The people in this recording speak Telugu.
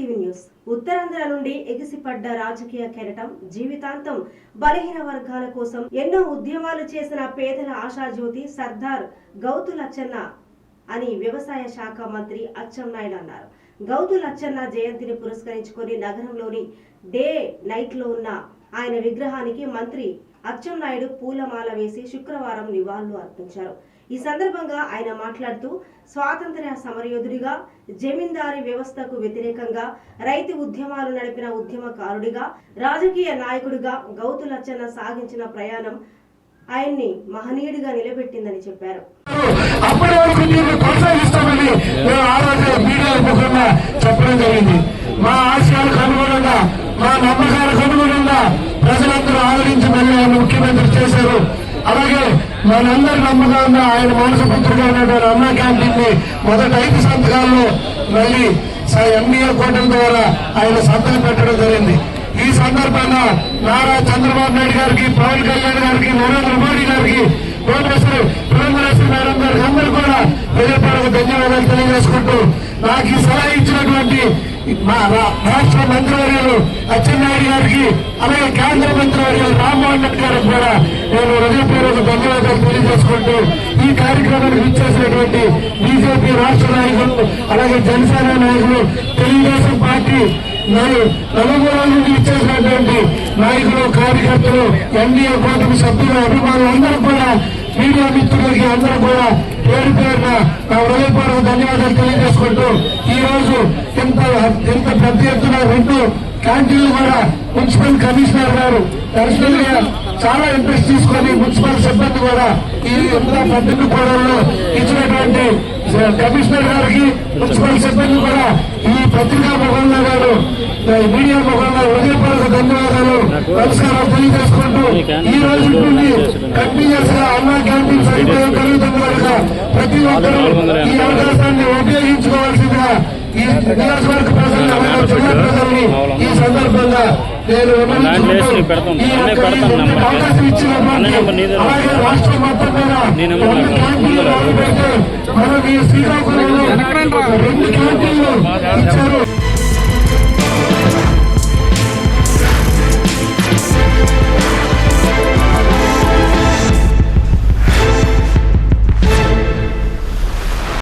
TV news. ఉత్తరాంధ్ర నుండి ఎగిసిపడ్డ రాజకీయ కెరటం జీవితాంతం బలహీన వర్గాల కోసం ఎన్నో ఉద్యమాలు చేసిన పేదల ఆశాజ్యోతి సర్దార్ గౌతు లచ్చన్న అని వ్యవసాయ శాఖ మంత్రి అచ్చెన్నాయుడు అన్నారు. గౌతు లచ్చన్న జయంతిని పురస్కరించుకొని నగరంలోని డే నైట్లో ఉన్న ఆయన విగ్రహానికి మంత్రి అచ్చెన్నాయుడు పూలమాల వేసి శుక్రవారం నివాళులు అర్పించారు. ఈ సందర్భంగా ఆయన మాట్లాడుతూ స్వాతంత్ర్య సమరయోధుడిగా జమీందారీ వ్యవస్థకు వ్యతిరేకంగా రైతు ఉద్యమాలు నడిపిన ఉద్యమకారుడిగా రాజకీయ నాయకుడిగా గౌతు లచ్చన్న సాగించిన ప్రయాణం ఆయన్ని మహనీయుడిగా నిలబెట్టిందని చెప్పారు. అప్పటి వరకు దీన్ని కొనసాగిస్తామని మేము ఆ రోజు మీడియా ముఖంగా చెప్పడం జరిగింది. మా ఆశయాలకు అనుగుణంగా మా నమ్మకాలకు అనుగుణంగా ప్రజలందరూ ఆదరించి మళ్ళీ ఆయన ముఖ్యమంత్రి చేశారు అలాగే మనందరి నమ్మకంగా ఆయన మానసపుత్రుగా ఉన్నటువంటి అన్నా క్యాంటీన్ని మొదటి ఐదు సంతకాల్లో మళ్ళీ ఎంఈఏ కోటల ద్వారా ఆయన సంతకం పెట్టడం జరిగింది. ఈ సందర్భంగా నారా చంద్రబాబు నాయుడు గారికి పవన్ కళ్యాణ్ గారికి నరేంద్ర మోడీ గారికి భువనేశ్వర్ పురంధరేశ్వరి మేడం గారికి అందరూ కూడా ధన్యవాదాలు తెలియజేసుకుంటూ నాకు ఈ సలహా ఇచ్చినటువంటి మా రాష్ట్ర మంత్రివర్యులు అచ్చెన్నాయుడు గారికి అలాగే కేంద్ర మంత్రివర్యులు రామ్మోహన్ రెడ్డి గారికి కూడా నేను హృదయపూర్వక ధన్యవాదాలు తెలియజేసుకుంటూ ఈ కార్యక్రమానికి ఇచ్చేసినటువంటి బీజేపీ రాష్ట్ర నాయకులు అలాగే జనసేన నాయకులు తెలుగుదేశం పార్టీ నలుగురు నుండి ఇచ్చేసినటువంటి నాయకులు కార్యకర్తలు ఎన్డీఏ కూటమి సభ్యులు అభిమానులు అందరూ కూడా మీడియా మిత్రులకి అందరూ కూడా పేరు పేరున నా హృదయపూర్వక ధన్యవాదాలు తెలియజేసుకుంటూ ఈ రోజు ఇంత ఇంత పెద్ద ఎత్తున రెండు క్యాంటీన్లు కూడా మున్సిపల్ కమిషనర్ గారు పర్సనల్గా చాలా ఇంట్రెస్ట్ తీసుకొని మున్సిపల్ సిబ్బంది కూడా ఈ ఇంత పెద్ద కోడల్లో ఇచ్చినటువంటి కమిషనర్ గారికి మున్సిపల్ సిబ్బంది కూడా ఈ పత్రికా మొగంలో గారు మీడియా మొగంలో హృదయపూర్వక ధన్యవాదాలు నమస్కారాలు తెలియజేసుకుంటూ ఈ రోజు నుండి కంటిన్యూస్గా అన్నా క్యాంటీన్ సదుపాయం కలుగుతుంది ఈ సందర్భంగా నేను అవకాశం రాష్ట్రం మొత్తం కూడా శ్రీకాకుళంలో రెండు